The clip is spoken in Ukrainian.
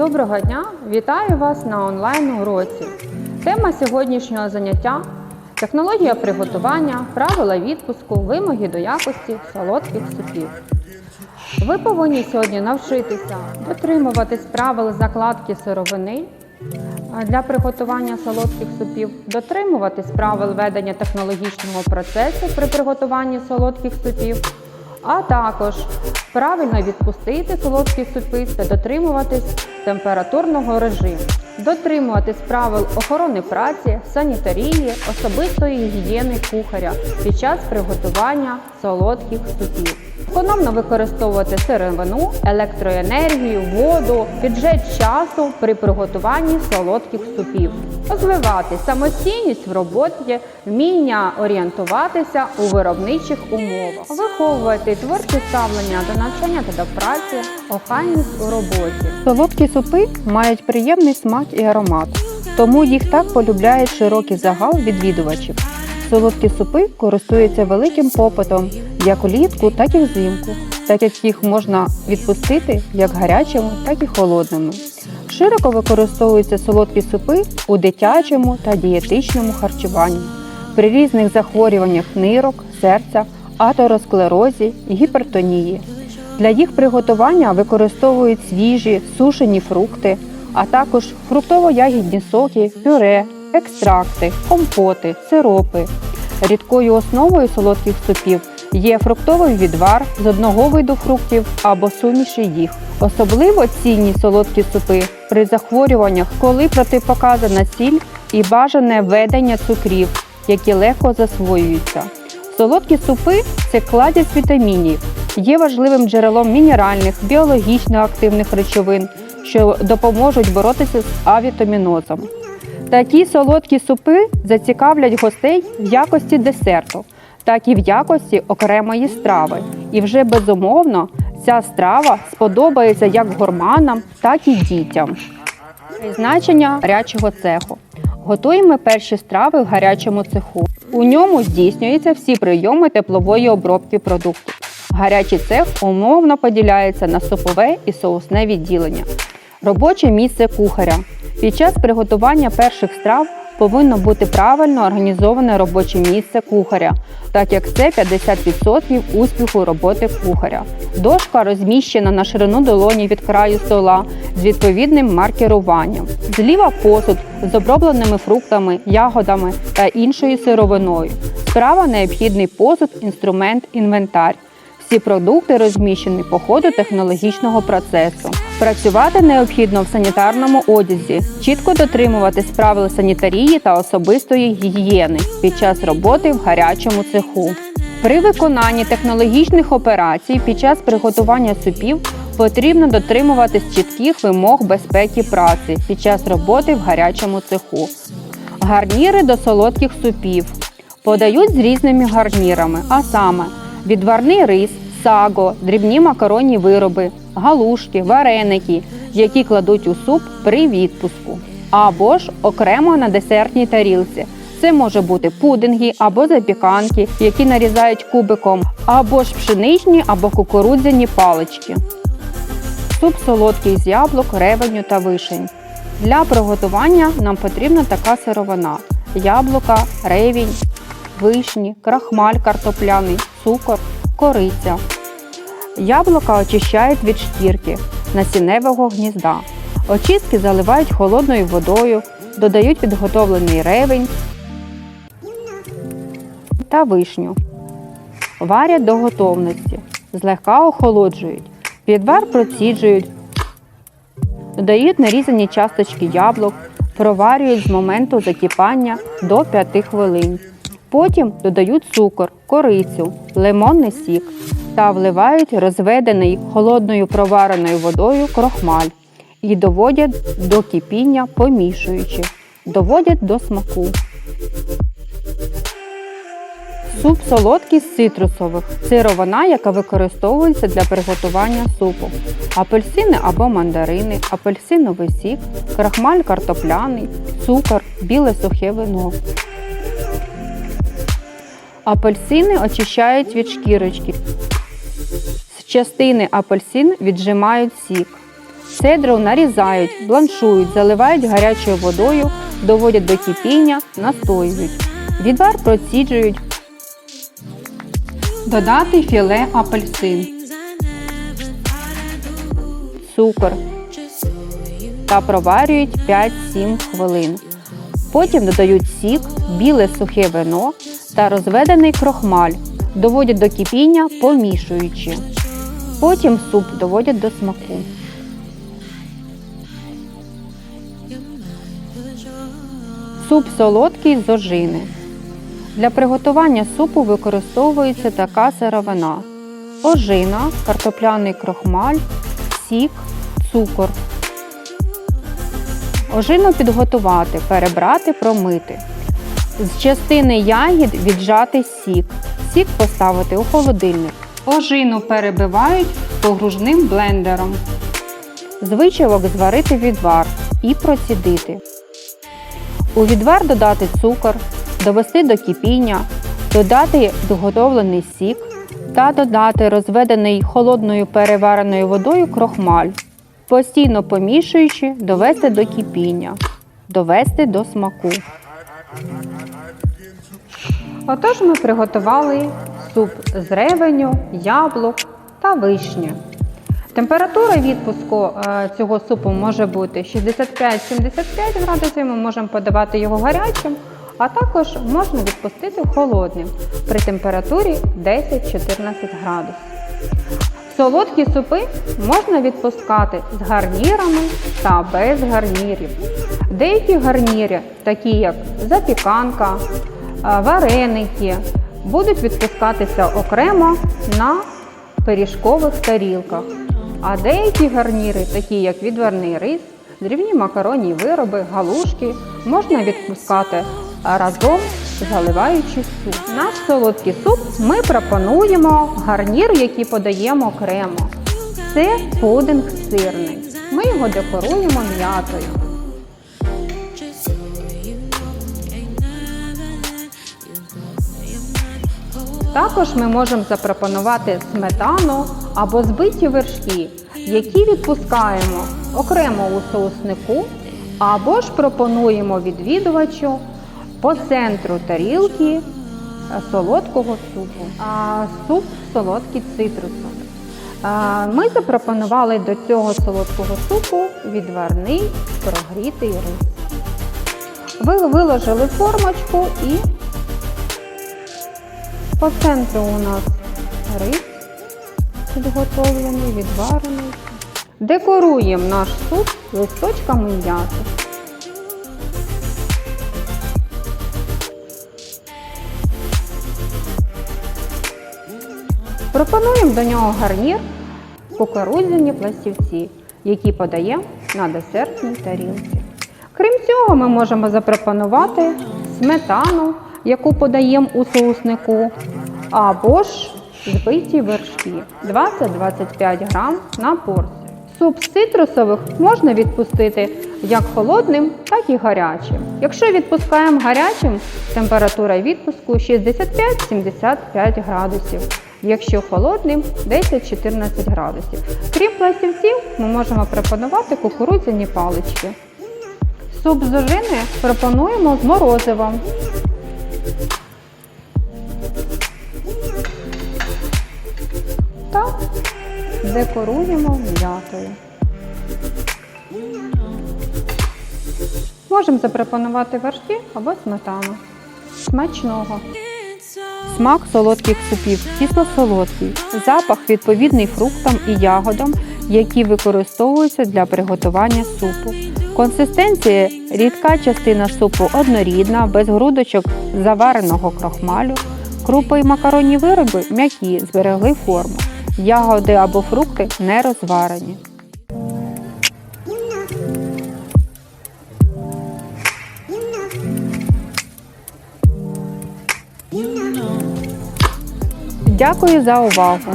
Доброго дня! Вітаю вас на онлайн уроці. Тема сьогоднішнього заняття технологія приготування, правила відпуску, вимоги до якості солодких супів. Ви повинні сьогодні навчитися дотримуватись правил закладки сировини для приготування солодких супів, дотримуватись правил ведення технологічного процесу при приготуванні солодких супів, а також правильно відпустити солодкі супи та дотримуватись температурного режиму, дотримуватись правил охорони праці, санітарії, особистої гігієни кухаря під час приготування солодких супів. Економно використовувати сировину, електроенергію, воду, бюджет часу при приготуванні солодких супів, розвивати самостійність в роботі, вміння орієнтуватися у виробничих умовах, виховувати творче ставлення до навчання та до праці, охайність у роботі. Солодкі супи мають приємний смак і аромат, тому їх так полюбляє широкий загал відвідувачів. Солодкі супи користуються великим попитом як улітку, так і взимку, так як їх можна відпустити як гарячими, так і холодними. Широко використовуються солодкі супи у дитячому та дієтичному харчуванні, при різних захворюваннях нирок, серця, атеросклерозі, гіпертонії. Для їх приготування використовують свіжі, сушені фрукти, а також фруктово-ягідні соки, пюре, екстракти, компоти, сиропи. Рідкою основою солодких супів є фруктовий відвар з одного виду фруктів або суміші їх. Особливо цінні солодкі супи при захворюваннях, коли протипоказана сіль і бажане введення цукрів, які легко засвоюються. Солодкі супи це кладязь вітамінів, є важливим джерелом мінеральних, біологічно активних речовин, що допоможуть боротися з авітамінозом. Такі солодкі супи зацікавлять гостей в якості десерту, так і в якості окремої страви. І вже безумовно ця страва сподобається як гурманам, так і дітям. Призначення гарячого цеху. Готуємо перші страви в гарячому цеху. У ньому здійснюються всі прийоми теплової обробки продуктів. Гарячий цех умовно поділяється на супове і соусне відділення. Робоче місце кухаря. Під час приготування перших страв повинно бути правильно організоване робоче місце кухаря, так як це 50% успіху роботи кухаря. Дошка розміщена на ширину долоні від краю стола з відповідним маркеруванням. Зліва посуд з обробленими фруктами, ягодами та іншою сировиною. Справа необхідний посуд, інструмент, інвентар. Всі продукти розміщені по ходу технологічного процесу. Працювати необхідно в санітарному одязі, чітко дотримуватись правил санітарії та особистої гігієни під час роботи в гарячому цеху. При виконанні технологічних операцій під час приготування супів потрібно дотримуватись чітких вимог безпеки праці під час роботи в гарячому цеху. Гарніри до солодких супів подають з різними гарнірами, а саме відварний рис, саго, дрібні макаронні вироби, галушки, вареники, які кладуть у суп при відпуску, або ж окремо на десертній тарілці. Це може бути пудинги або запіканки, які нарізають кубиком, або ж пшеничні або кукурудзяні палички. Суп солодкий з яблук, ревеню та вишень. Для приготування нам потрібна така сировина: яблука, ревінь, вишні, крахмаль картопляний, цукор, кориця. Яблука очищають від шкірки насінневого гнізда. Очистки заливають холодною водою, додають підготовлений ревень та вишню. Варять до готовності, злегка охолоджують. Відвар проціджують, додають нарізані часточки яблук, проварюють з моменту закипання до 5 хвилин. Потім додають цукор, корицю, лимонний сік та вливають розведений холодною провареною водою крохмаль і доводять до кипіння, помішуючи, доводять до смаку. Суп солодкий з цитрусових сировина, яка використовується для приготування супу. Апельсини або мандарини, апельсиновий сік, крахмаль картопляний, цукор, біле сухе вино. Апельсини очищають від шкірочки. З частини апельсин віджимають сік. Цедру нарізають, бланшують, заливають гарячою водою, доводять до кипіння, настоюють. Відвар проціджують. Додати філе апельсин, цукор та проварюють 5-7 хвилин. Потім додають сік, біле сухе вино та розведений крохмаль, доводять до кипіння, помішуючи. Потім суп доводять до смаку. Суп солодкий з ожини. Для приготування супу використовується така сировина: ожина, картопляний крохмаль, сік, цукор. Ожину підготувати, перебрати, промити. З частини ягід віджати сік. Сік поставити у холодильник. Ожину перебивають погружним блендером. З зварити відвар і процідити. У відвар додати цукор, довести до кипіння, додати підготовлений сік та додати розведений холодною перевареною водою крохмаль, постійно помішуючи, довести до кипіння, довести до смаку. Отож ми приготували суп з ревеню, яблук та вишні. Температура відпуску е, цього супу може бути 65-75 градусів. Ми можемо подавати його гарячим, а також можна відпустити холодним при температурі 10-14 градусів. Солодкі супи можна відпускати з гарнірами та без гарнірів. Деякі гарніри, такі як запіканка, е, вареники, будуть відпускатися окремо на пиріжкових тарілках. А деякі гарніри, такі як відварний рис, дрібні макаронні вироби, галушки, можна відпускати разом, заливаючи суп. Наш солодкий суп ми пропонуємо гарнір, який подаємо окремо. Це пудинг сирний. Ми його декоруємо м'ятою. Також ми можемо запропонувати сметану або збиті вершки, які відпускаємо окремо у соуснику, або ж пропонуємо відвідувачу по центру тарілки е, солодкого супу. А, суп солодкий цитрусовий. А, Ми запропонували до цього солодкого супу відварний прогрітий рис. Ви виложили формочку і по центру у нас рис підготовлений, відварений. Декоруємо наш суп листочками м'яти. Пропонуємо до нього гарнір кукурудзяні пластівці, які подаємо на десертній тарілці. Крім цього, ми можемо запропонувати сметану, яку подаємо у соуснику, або ж збиті вершки 20-25 грам на порцію. Суп з цитрусових можна відпустити як холодним, так і гарячим. Якщо відпускаємо гарячим, температура відпуску 65-75 градусів. Якщо холодним 10-14 градусів. Крім пластівців, ми можемо пропонувати кукурудзяні палички. Суп з ожини пропонуємо з морозивом. Декоруємо м'ятою. Можемо запропонувати вершки або сметану. Смачного! Смак солодких супів кисло солодкий, запах відповідний фруктам і ягодам, які використовуються для приготування супу. Консистенція рідка частина супу однорідна, без грудочок завареного крохмалю. Крупи і макаронні вироби м'які, зберегли форму. Ягоди або фрукти не розварені. Дякую за увагу!